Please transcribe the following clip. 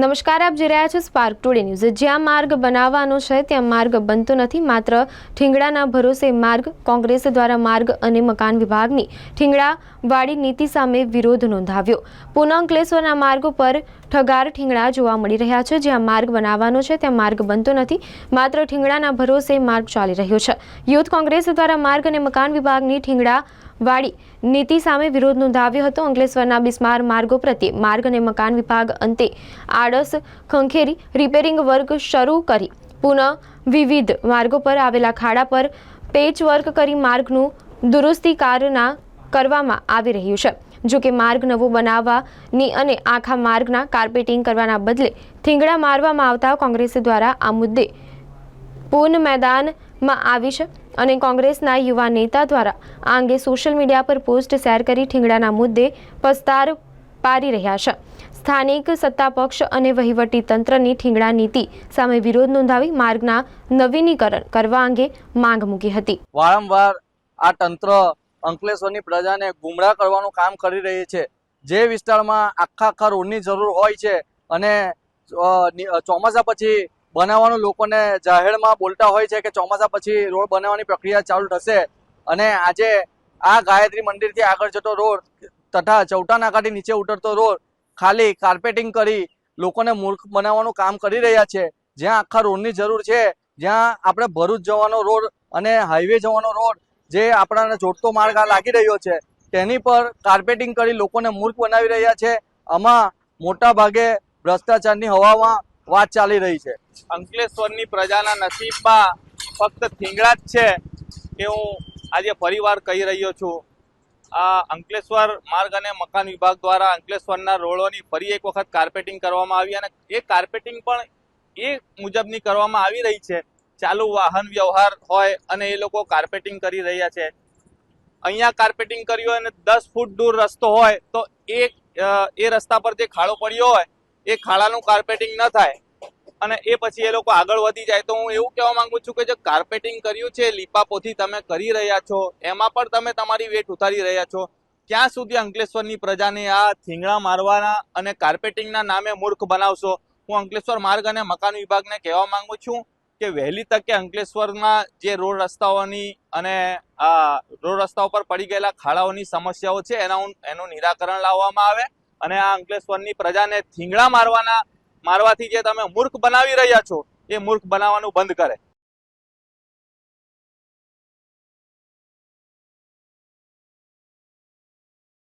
નમસ્કાર, આપ જોઈ રહ્યા છો સ્પાર્ક ટુડે ન્યૂઝ જ્યાં માર્ગ બનાવવાનો છે, ત્યાં માર્ગ બનતો નથી. માત્ર ઠીંગડાના ભરોસે માર્ગ, કોંગ્રેસ દ્વારા માર્ગ અને મકાન વિભાગની ઠીંગડાવાળી નીતિ સામે વિરોધ નોંધાવ્યો. પુનઃ અંકલેશ્વરના માર્ગ પર ઠગાર ઠીંગડા જોવા મળી રહ્યા છે. જ્યાં માર્ગ બનાવવાનો છે, ત્યાં માર્ગ બનતો નથી. માત્ર ઠીંગડાના ભરોસે માર્ગ ચાલી રહ્યો છે. યુથ કોંગ્રેસ દ્વારા માર્ગ અને મકાન વિભાગની ઠીંગડા વાળી નીતિ સામે વિરોધ નોંધાવ્યો હતો. અંકલેશ્વરના બિસ્માર માર્ગો પ્રત્યે માર્ગ અને મકાન વિભાગ અંતે આડસ ખંખેરી રિપેરિંગ વર્ક શરૂ કરી. પુનઃ વિવિધ માર્ગો પર આવેલા ખાડા પર પેચ વર્ક કરી માર્ગનું દુરુસ્તી કારના કરવામાં આવી રહ્યું છે. જો કે માર્ગ નવો બનાવવાની અને આખા માર્ગના કાર્પેટિંગ કરવાના બદલે થીંગડા મારવામાં આવતા કોંગ્રેસ દ્વારા આ મુદ્દે પૂન મેદાનમાં આવી છે અને કોંગ્રેસના યુવા નેતા દ્વારા આ અંગે સોશિયલ મીડિયા પર પોસ્ટ શેર કરી ઠીંગડાના મુદ્દે પસ્તાર પારી રહ્યા છે. સ્થાનિક સત્તા પક્ષ અને વહીવટી તંત્રની ઠીંગડા નીતિ સામે વિરોધ નોંધાવી માર્ગના નવીનીકરણ કરવા અંગે માંગ મૂકી હતી. વારંવાર આ તંત્ર અંકલેશ્વરની પ્રજાને ગુમરાહ કરવાનું કામ કરી રહી છે. જે વિસ્તારમાં આખા આખા રોડની જરૂર હોય છે અને ચોમાસા પછી બનાવવાનું લોકોને જાહેરમાં બોલતા હોય છે કે ચોમાસા પછી રોડ બનાવવાની પ્રક્રિયા ચાલુ થશે. અને આજે આ ગાયત્રી મંદિરથી આગળ જતો રોડ તથા ચૌટા નાકાથી નીચે ઉતરતો રોડ ખાલી કાર્પેટિંગ કરી લોકોને મૂર્ખ બનાવવાનું કામ કરી રહ્યા છે. જ્યાં આખા રોડની જરૂર છે, જ્યાં આપણે ભરૂચ જવાનો રોડ અને હાઈવે જવાનો રોડ જે આપણાને જોડતો માર્ગ લાગી રહ્યો છે, તેની પર કાર્પેટિંગ કરી લોકોને મૂર્ખ બનાવી રહ્યા છે. આમાં મોટા ભાગે ભ્રષ્ટાચારની હવામાં વાત ચાલી રહી છે. અંકલેશ્વરની પ્રજાના નસીબમાં ફક્ત થીંગડા જ છે કે હું આજે ફરીવાર કહી રહ્યો છું. આ અંકલેશ્વર માર્ગ અને મકાન વિભાગ દ્વારા અંકલેશ્વરના રોડોની ફરી એક વખત કાર્પેટિંગ કરવામાં આવી અને એ કાર્પેટિંગ પણ એ મુજબની કરવામાં આવી રહી છે. ચાલુ વાહન વ્યવહાર હોય અને એ લોકો કાર્પેટિંગ કરી રહ્યા છે. અહીંયા કાર્પેટિંગ કર્યું અને દસ ફૂટ દૂર રસ્તો હોય તો એ એ રસ્તા પર જે ખાડો પડ્યો હોય એ ખાડાનું કાર્પેટિંગ ન થાય. અને એ પછી એ લોકો આગળ વધી જાય. તો હું એવું કહેવા માંગુ છું કે જે કાર્પેટિંગ કર્યું છે, લીપાપોથી તમે કરી રહ્યા છો, એમાં પણ તમે તમારી વેટ ઉતારી રહ્યા છો. ક્યાં સુધી અંકલેશ્વરની પ્રજાને આ થીંગડા મારવાના અને કાર્પેટિંગના નામે મૂર્ખ બનાવશો? હું અંકલેશ્વર માર્ગ અને મકાન વિભાગને કહેવા માંગુ છું કે વહેલી તકે અંકલેશ્વરમાં જે રોડ રસ્તાઓની અને રોડ રસ્તાઓ પર પડી ગયેલા ખાડાઓની સમસ્યાઓ છે, એના એનું નિરાકરણ લાવવામાં આવે. અને આ અંકલેશ્વરની પ્રજાને થીંગડા મારવાના, મારવાથી જે તમે મૂર્ખ બનાવી રહ્યા છો, એ મૂર્ખ બનાવવાનું બંધ કરે.